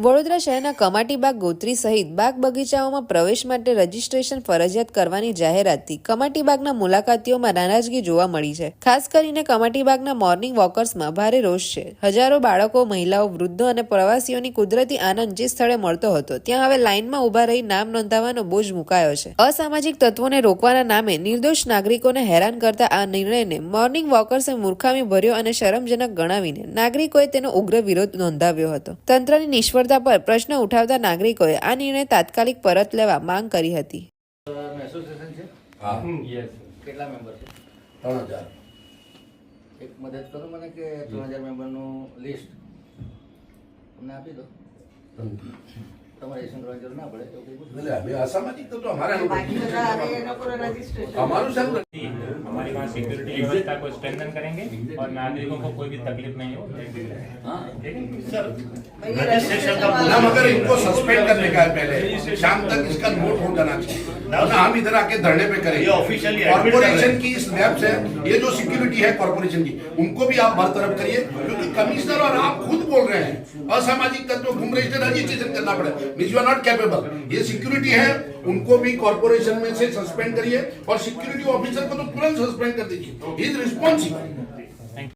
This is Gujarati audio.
વડોદરા શહેરના કમાટીબાગ ગોત્રી સહિત બાગ બગીચાઓમાં પ્રવેશ માટે રજીસ્ટ્રેશન ફરજિયાત કરવાની જાહેરાતથી કમાટીબાગના મુલાકાતીઓમાં નારાજગી જોવા મળી છે. ખાસ કરીને કમાટીબાગના મોર્નિંગ વોકર્સમાં ભારે રોષ છે. હજારો બાળકો, મહિલાઓ, વૃદ્ધો અને પ્રવાસીઓની કુદરતી આનંદ જે સ્થળે મળતો હતો, ત્યાં હવે લાઇનમાં ઊભા રહી નામ નોંધાવવાનો બોજ મુકાયો છે. અસામાજિક તત્વોને રોકવાના નામે નિર્દોષ નાગરિકોને હેરાન કરતા આ નિર્ણયને મોર્નિંગ વોકર્સે મૂર્ખામી ભર્યો અને શરમજનક ગણાવીને નાગરિકોએ તેનો ઉગ્ર વિરોધ નોંધાવ્યો હતો. તંત્રની નિષ્ફળતા પર પ્રશ્ન ઉઠાવતા નાગરિકોએ આ નિર્ણય તાત્કાલિક પરત લેવા માંગ કરી હતી. એસોસિએશન છે કેટલા મેમ્બર છે? ત્રણ હજાર. એક મદદ કરો મને કે ત્રણ હજાર મેમ્બરનું લિસ્ટ? અમને આપી દો. તમારે રેશન કરવાની જરૂર ના પડે એવું કંઈ પૂછો. એટલે અમે અસામાજિક તત્વો અમારા બાકી બધા હવે એ લોકોને registration. અમારું શેનું हमारे वहाँ सिक्योरिटी व्यवस्था को स्ट्रेंथन करेंगे और नागरिकों को कोई भी तकलीफ नहीं हो भाई ये registration ना वाला- मगर इनको सस्पेंड करने का है पहले शाम तक इसका नोट हो जाना चाहिए वरना हम इधर आके धरने पे करेंगे ये officially admit कर रहे कॉर्पोरेशन हैं। की इस लैब से ये जो सिक्योरिटी है कॉर्पोरेशन की उनको भी आप बरतरफ करिए क्योंकि कमिश्नर और आप खुद बोल रहे हैं असामाजिक तत्व घूम रहे थे रजिस्ट्रेशन करना पड़े means you are not capable ये सिक्योरिटी है उनको भी कॉर्पोरेशन में से सस्पेंड करिए और सिक्योरिटी ऑफिसर को तो तुरंत सस्पेंड कर दीजिए इज रिस्पॉन्सिबल